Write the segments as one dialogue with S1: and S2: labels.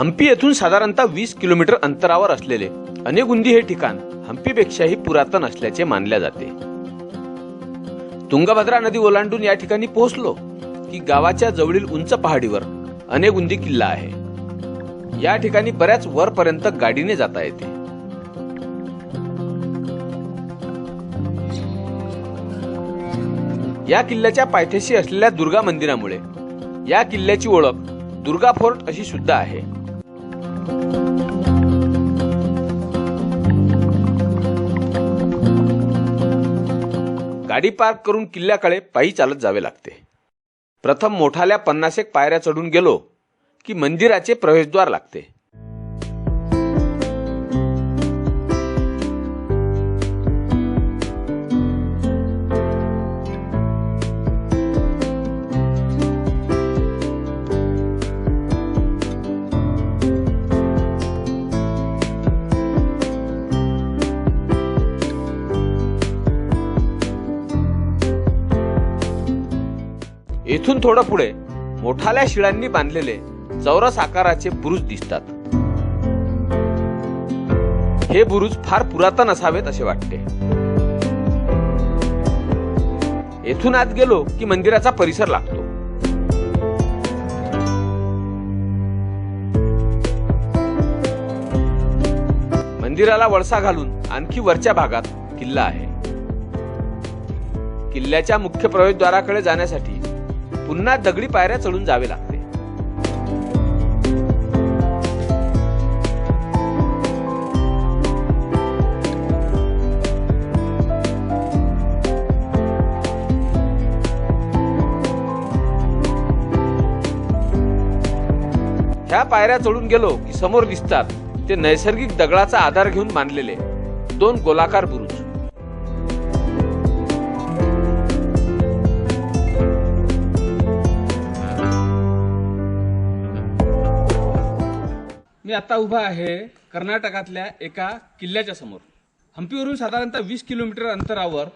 S1: हम्पी येथून साधारणतः वीस किलोमीटर अंतरावर असलेले अनेगुंदी हे ठिकाण हम्पीपेक्षाही पुरातन असल्याचे मानले जाते. तुंगभद्रा नदी ओलांडून या ठिकाणी पोहोचलो की गावाच्या जवळील उंच पहाडीवर अनेगुंदी किल्ला आहे. या ठिकाणी बऱ्याच वरपर्यंत गाडीने जाता येते. या किल्ल्याच्या पायथ्याशी असलेल्या दुर्गा मंदिरामुळे या किल्ल्याची ओळख दुर्गा फोर्ट अशी सुद्धा आहे. गाडी पार्क करून किल्ल्याकडे पायी चालत जावे लागते. प्रथम मोठाल्या पन्नासेक पायऱ्या चढून गेलो की मंदिराचे प्रवेशद्वार लागते. येथून थोडं पुढे मोठाल्या शिळांनी बांधलेले चौरस आकाराचे बुरुज दिसतात. हे बुरुज फार पुरातन असावेत असे वाटते. येथून आत गेलो की मंदिराचा परिसर लागतो. मंदिराला वळसा घालून आणखी वरच्या भागात किल्ला आहे. किल्ल्याच्या मुख्य प्रवेशद्वाराकडे जाण्यासाठी पुन्हा दगडी पायऱ्या चढून जावे लागते. ह्या पायऱ्या चढून गेलो की समोर दिसतात ते नैसर्गिक दगडाचा आधार घेऊन बांधलेले दोन गोलाकार बुरुज. मी आता उभा आहे कर्नाटकातल्या एका किल्ल्याच्या समोर. हम्पीवरून साधारणतः वीस किलोमीटर अंतरावर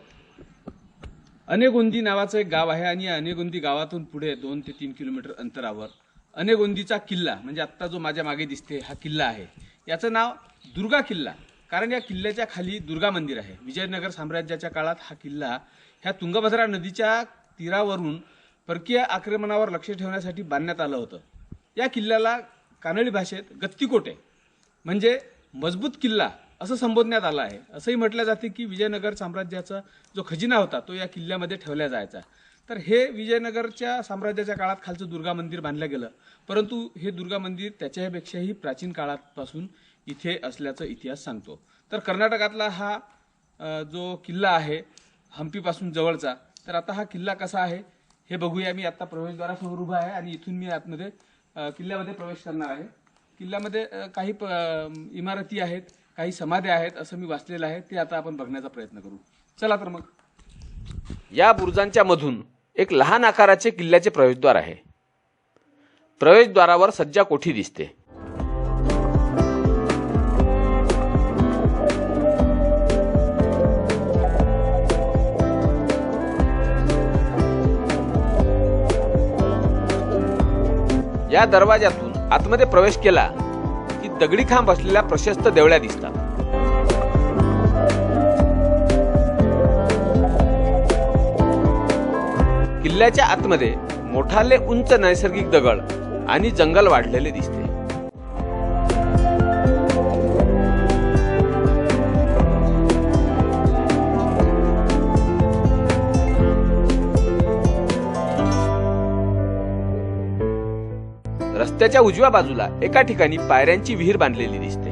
S1: अनेगोंदी नावाचं एक गाव आहे आणि या अनेगोंदी गावातून पुढे दोन ते तीन किलोमीटर अंतरावर अनेगोंदीचा किल्ला म्हणजे आत्ता जो माझ्या मागे दिसते हा किल्ला आहे. याचं नाव दुर्गा किल्ला कारण या किल्ल्याच्या खाली दुर्गा मंदिर आहे. विजयनगर साम्राज्याच्या काळात हा किल्ला ह्या तुंगभद्रा नदीच्या तीरावरून परकीय आक्रमणावर लक्ष ठेवण्यासाठी बांधण्यात आलं होतं. या किल्ल्याला कानडी भाषेत गत्तीकोटे म्हणजे मजबूत किल्ला असं संबोधण्यात आलं आहे. असंही म्हटलं जाते की विजयनगर साम्राज्याचा जो खजिना होता तो या किल्ल्यामध्ये ठेवला जायचा. तर हे विजयनगरच्या साम्राज्याच्या काळात खालचं दुर्गा मंदिर बांधलं गेलं. परंतु हे दुर्गा मंदिर त्याच्यापेक्षाही प्राचीन काळापासून इथे असल्याचा इतिहास सांगतो. तर कर्नाटकातला हा जो किल्ला आहे हम्पीपासून जवळचा तर आता हा किल्ला कसा आहे हे बघूया. मी आत्ता प्रवेशद्वारासमोर उभा आहे आणि इथून मी आतमध्ये किल्ल्यामध्ये प्रवेश करणार आहे. किल्ल्यामध्ये काही प- इमारती आहेत काही समाध्या आहेत असं मी वाचलेलं आहे ते आता आपण बघण्याचा प्रयत्न करू. चला तर मग. या बुरुजांच्या मधून एक लहान आकाराचे किल्ल्याचे प्रवेशद्वार आहे. प्रवेशद्वारावर सज्जा कोठी दिसते. या दरवाजातून आतमध्ये प्रवेश केला की दगडी खांब असलेल्या प्रशस्त देवळ्या दिसतात. किल्ल्याच्या आतमध्ये मोठाले उंच नैसर्गिक दगड आणि जंगल वाढलेले दिसते. रस्त्याच्या उजव्या बाजूला एका ठिकाणी पायऱ्यांची विहीर बांधलेली दिसते.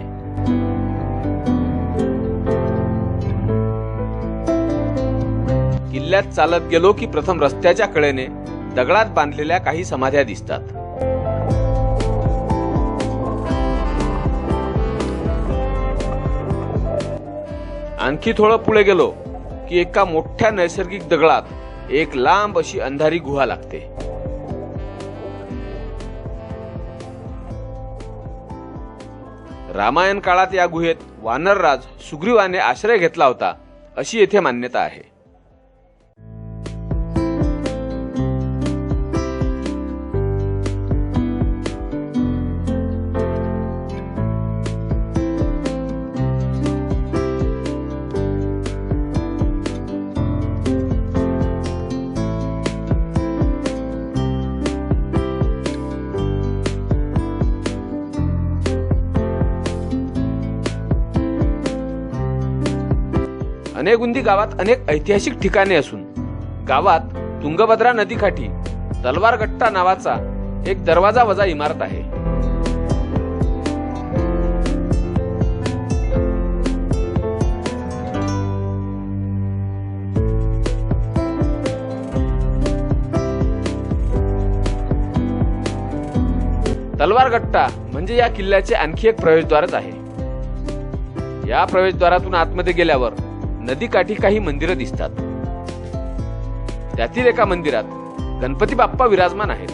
S1: किल्ल्यात चालत गेलो की प्रथम रस्त्याच्या कडेने दगडात बांधलेल्या काही समाध्या दिसतात. आणखी थोडं पुढे गेलो की एका मोठ्या नैसर्गिक दगडात एक लांब अशी अंधारी गुहा लागते. रामायण काळात या गुहेत वानरराज सुग्रीवाने आश्रय घेतला होता अशी येथे मान्यता आहे. अनेगुंदी गावात अनेक ऐतिहासिक ठिकाणे असून गावात तुंगभद्रा नदीकाठी तलवारगट्टा नावाचा एक दरवाजा वजा इमारत आहे. तलवारगट्टा म्हणजे या किल्ल्याचे आणखी एक प्रवेशद्वारच आहे. या प्रवेशद्वारातून आतमध्ये गेल्यावर नदीकाठी काही मंदिरं दिसतात. त्यातील एका मंदिरात गणपती बाप्पा विराजमान आहेत.